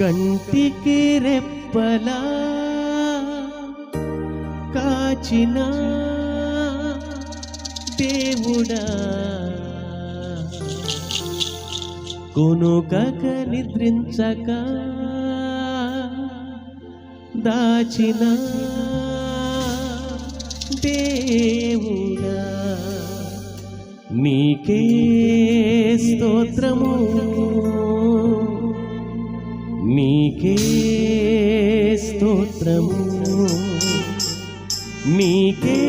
కంటికి రెప్పలా కాచిన దేవుడా. కొనుకక నిద్రించక దాచిన దేవుడా. నీకే స్తోత్రము. నీకే స్తోత్రము. నీకే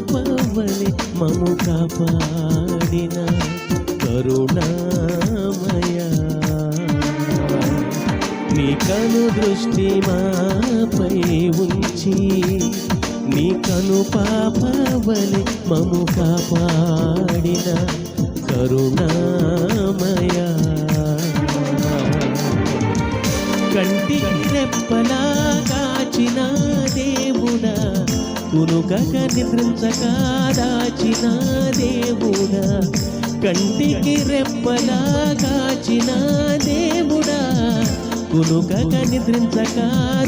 కను మము కాపాడిన కరుణామయ. నీ కను దృష్టి మాపై ఉంచి నీ కను పాపవని మము కాపాడిన కరుణామయ. కంటికి రెప్పలా కాచిన దేవుడా కునుకక నిద్రించక దాచిన దేవుడా. కంటికి రెప్పలా కాచిన దేవుడా. కునుకక నిద్రించక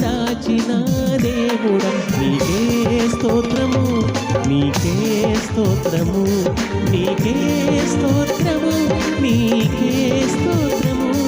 దాచిన దేవుడా. నీకే స్తోత్రము నీకే స్తోత్రము నీకే స్తోత్రము నీకే స్తోత్రము.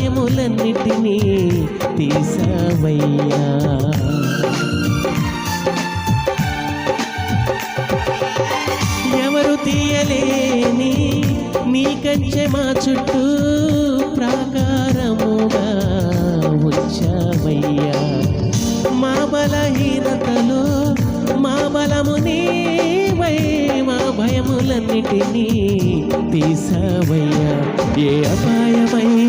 మా భయములన్నిటినీ తీసావయ్యా ఎవరు తీయలేని నీ కంచె మా చుట్టూ ప్రాకారముగా వచ్చావయ్యా. మా బలహీనతలో మా బలము నీవై మా భయములన్నిటినీ తీసావయ్యా ఏ అపాయమైనను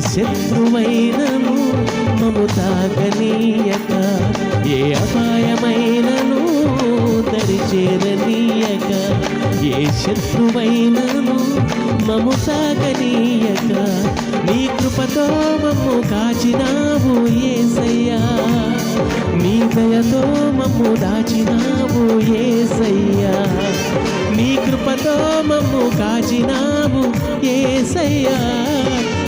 శత్రువైనను మము తాగనీయక ఏ అపాయమైనను దరిచేరనీయక ఏ శత్రువైనను మము సాగనీయక నీ కృపతో మమ్ము కాచినావు ఏసయ్యా. నీ దయతో మమ్ము దాచినావు ఏసయ్యా. నీ కృపతో మమ్ము కాచినావు ఏసయ్యా.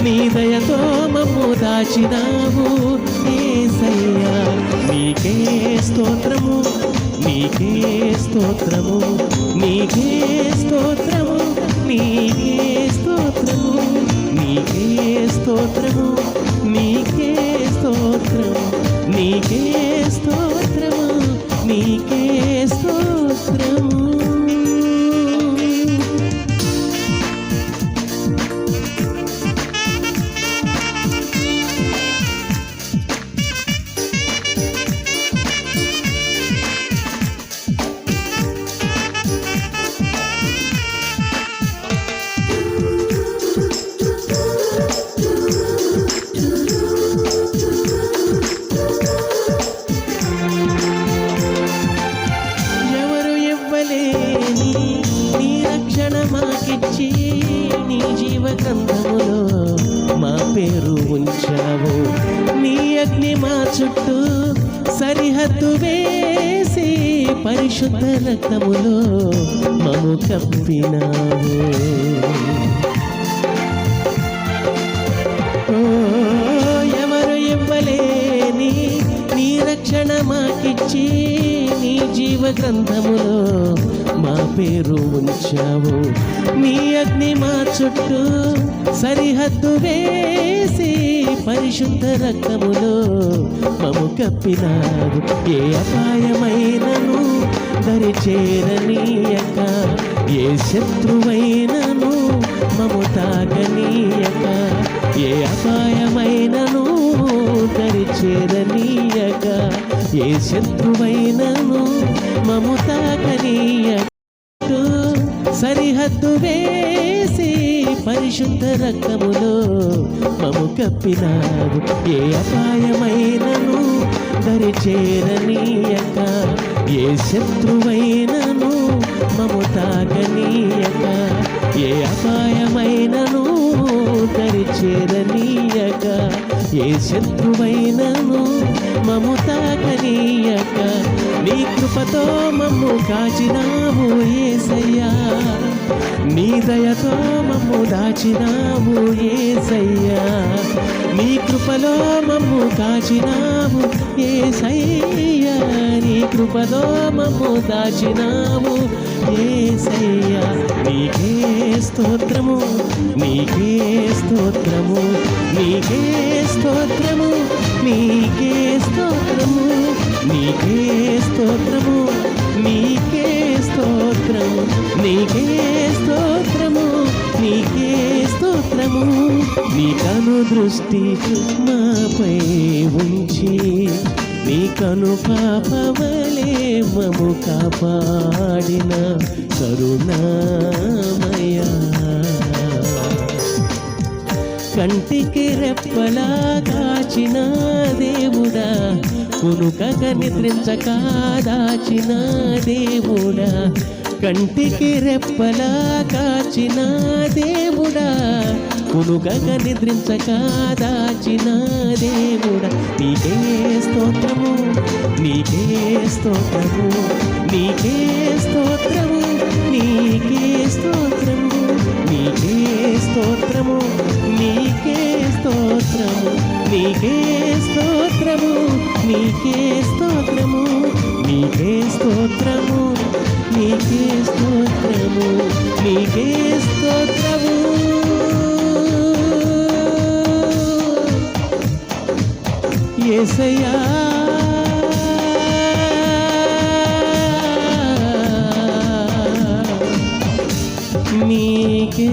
నీ దయతో మమ్ము దాచినావు ఏసయ్యా నీకే స్తోత్రము నీకే స్తోత్రము నీకే స్తోత్రము నీకే స్తోత్రము నీకే స్తోత్రము నీకే స్తోత్రము నీకే స్తోత్రము నీకే పరిశుద్ధ రక్తములో మము కప్పినావు ఎవరు ఇవ్వలేని నీ రక్షణ మాకిచ్చి నీ జీవ గ్రంథములో పేరు ఉంచావు. నీ అగ్ని మా చుట్టూ సరిహద్దు వేసి పరిశుద్ధ రక్తములో మము కప్పినావు. ఏ అపాయమైనను దరి చేరనీయక ఏ శత్రువైనను మము తాకనీయక ఏ అపాయమైనను దరి చేరనీయక ఏ శత్రువైనను మము తాకనీయక. సరిహద్దు వేసి పరిశుద్ధ రక్తములో మము కప్పినావు ఏ అపాయమైనను దరి చేరనీయక ఏ శత్రువైనను మము తాకనీయక ఏ అపాయమైనను దరి చేరనీయక ఏ శత్రువైనను మము తాకనీయక నీ కృపతో మమ్ము కాచినావు ఏసయ్యా. నీ దయతో మమ్ము దాచినావు ఏసయ్యా. నీ కృపలో మమ్ము కాచినావు ఏసయ్యా. నీ కృపలో మమ్ము దాచినావు ఏసయ్యా. నీకే స్తోత్రము నీకే స్తోత్రము నీకే స్తోత్రము నీకే స్తోత్రము నీకే స్తోత్రము నీకే స్తోత్రము నీకే స్తోత్రము. నీకను దృష్టి మాపై ఉంచి నీకను పాపవలే మము కాపాడిన కరుణామయా. కంటికి రెప్పలా కాచిన దేవుడా కునుకక నిద్రించక దాచిన దేవుడా కంటికి రెప్పలా కాచిన దేవుడా కునుకక నిద్రించక దాచిన దేవుడా. నీకే స్తోత్రము నీకే స్తోత్రము నీకే స్తోత్రము నీకే స్తోత్రము నీకే స్తోత్రము నీకే స్తోత్రము నీకే స్తోత్రము. నీకే స్తోత్రము నీకే స్తోత్రము నీకే స్తోత్రము నీకే స్తోత్రము. ఏసయ్యా. నీకే నీకే